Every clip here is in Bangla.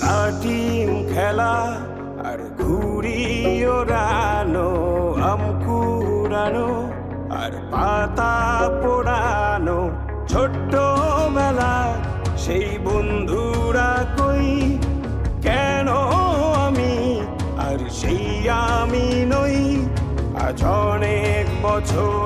লাটিম খেলা আর ঘুড়ি ওড়ানো আম কুড়ানো আর পাতা পোড়ানো ছোট্ট মেলা সেই বন্ধুরা কই কেন আমি আর সেই আমি নই আজ অনেক বছর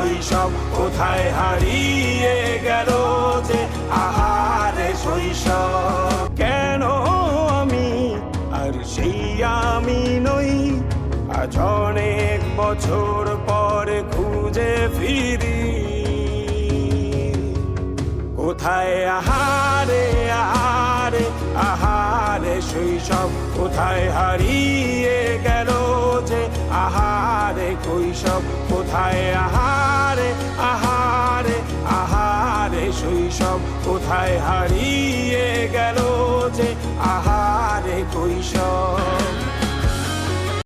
শৈশব কোথায় হারিয়ে গেল যে আহারে শৈশব? কেন আমি আর সেই আমি নই? আজ অনেক বছর পরে খুঁজে ফিরি। কোথায় আহারে আহারে আহারে শৈশব? কোথায় হারিয়ে গেল যে আহারে কৈশব কোথায় আহারে কোথায় হারিয়ে গেল যে আহারে কৈশব